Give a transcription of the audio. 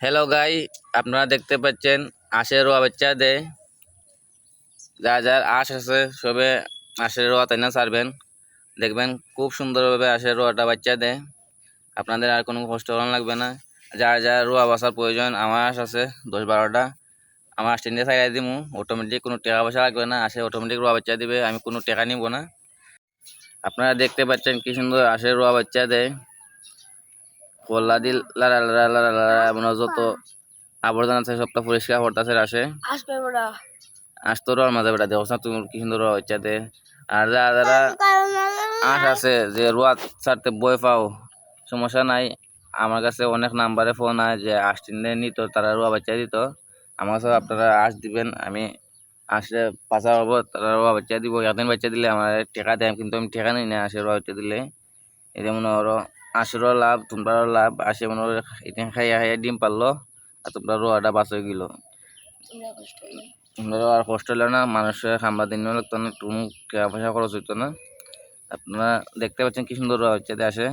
Hello guy আপনারা দেখতে পাচ্ছেন আশের রোয়া বাচ্চা দেয় যা যার আশ আছে, সবে আশের রোয়া তাই না ছাড়বেন। দেখবেন খুব সুন্দরভাবে আশের রোয়াটা বাচ্চা দেয় আপনাদের আর কোনো কষ্ট লাগবে না। যার যার রোয়া বাসার প্রয়োজন, আমার আশ আছে, দশ বারোটা। আমার তিনটে সাইড দিমু। অটোমেটিক কোনো টাকা পয়সা লাগবে না। আসে অটোমেটিক রোয়া বাচ্চা দিবে। আমি কোনো টাকা নিব না। আপনারা দেখতে পাচ্ছেন কি সুন্দর আশের রোয়া বাচ্চা দেয় কল্লা দিল লারা লারা লারা লারা মানে যত আবর্জনা আছে সবটা পরিষ্কার করতেছে আসে। বড়া। আসতো রোয়ার মাঝে বেটা দেখো না? তুমি কি সুন্দর বাচ্চা আর যারা যারা আশ আছে যে রোয়া ছাড়তে বই পাও সমস্যা নাই। আমার কাছে অনেক নাম্বারে ফোন হয় যে আশ তিনটে নিত তারা রোয়া বাচ্চা দিত। আমার কাছে আপনারা আশ দিবেন আমি আসলে পাশা হব তারা রোয়া বাচ্চা দিব। একদিন বাচ্চা দিলে আমার টেকা দেয় কিন্তু আমি টেকা নিই না আসে রোয়া বাচ্চা দিলে। এই যেমন ওরও আশেরও লাভ তোমরাও লাভ। আসে মনে এটা খাইয়া খাইয়া ডিম পারল আর তোমরা রোয়াটা বাঁচ হয়ে গেল। তোমরা নেই আর কষ্ট হলো না মানুষের খাম্বা দিন লাগতো না কোনো টাকা পয়সা খরচ হইতো না। আপনারা দেখতে পাচ্ছেন কি সুন্দর রোয়া হচ্ছে আসে